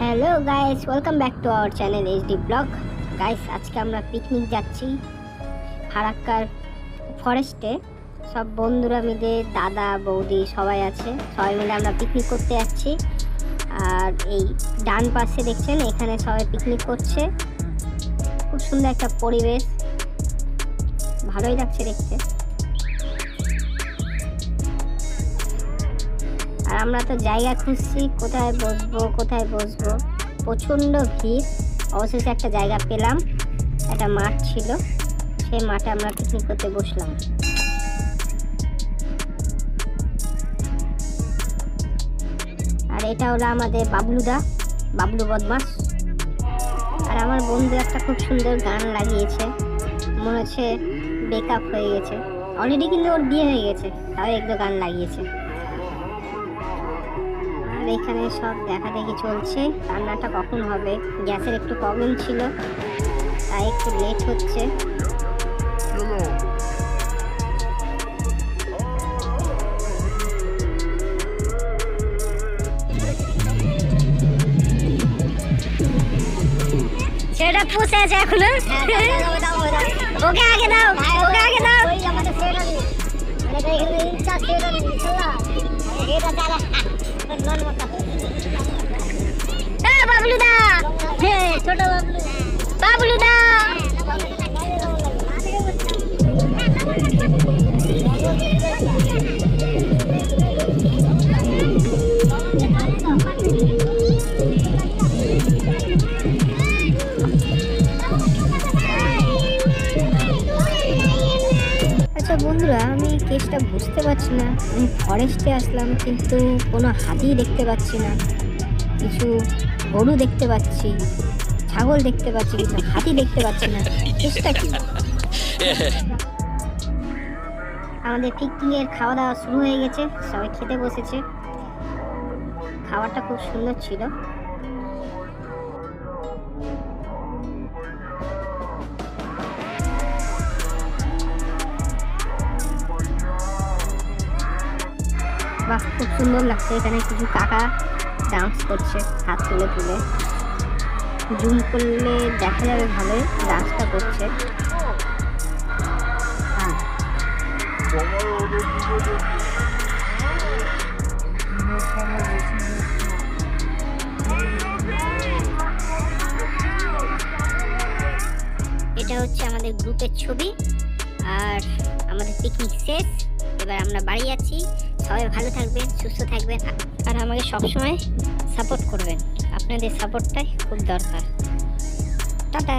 Hello guys welcome back to our channel HD blog guys আজকে আমরা picnic যাচ্ছি ফারাক্কার ফরেস্টে সব বন্ধুরা মিলে, দাদা, বৌদি সবাই আছে। সবাই মিলে আমরা পিকনিক করতে যাচ্ছি। আর এই ডান পাশে দেখছেন, এখানে সবাই পিকনিক করছে। খুব সুন্দর একটা পরিবেশ। ভালোই লাগছে দেখতে। আর আমরা তো জায়গা খুঁজছি, কোথায় বসবো কোথায় বসবো। প্রচণ্ড ভিড়। অবশেষে একটা জায়গা পেলাম, একটা মাঠ ছিল। সেই মাঠে আমরা পিকনিক করতে বসলাম। আর এটা হলো আমাদের বাবলুদা, বাবলু বদমাস। আর আমার বন্ধু একটা খুব সুন্দর গান লাগিয়েছে। মনে হচ্ছে বেকআপ হয়ে গেছে। অলরেডি কিন্তু ওর বিয়ে হয়ে গেছে, তাও একটু গান লাগিয়েছে। আর এখানে সব দেখা দেখি চলছে। রান্নাটা কখন হবে? গ্যাসের একটু প্রবলেম ছিল তাই একটু লেট হচ্ছে। সেটা পুষে আছে এখনও। ওকে আগে দাও ওকে আগে দাও। আচ্ছা বন্ধুরা, আমি কেসটা বুঝতে পারছি না। আমি ফরেস্টে আসলাম, কিন্তু কোনো হাতি দেখতে পাচ্ছি না। কিছু গরু দেখতে পাচ্ছি, ছাগল দেখতে পাচ্ছি, কিন্তু হাতি দেখতে পাচ্ছি না। কেসটা কি? আমাদের পিকনিকের খাওয়া দাওয়া শুরু হয়ে গেছে, সবাই খেতে বসেছে। খাবারটা খুব সুন্দর ছিল। বাহ, খুব সুন্দর লাগছে এখানে কিছু কাকা ডান্স করছে, হাত তুলে তুলে। জুম করলে দেখা যাবে ভালোই ডান্সটা করছে। হ্যাঁ। এটা হচ্ছে আমাদের গ্রুপের ছবি, আর আমাদের পিকনিক শেষ। এবার আমরা বাড়ি যাচ্ছি সবাই ভালো থাকবেন, সুস্থ থাকবেন আর আমাকে সবসময় সাপোর্ট করবেন। আপনাদের সাপোর্টটাই খুব দরকার। টাটা।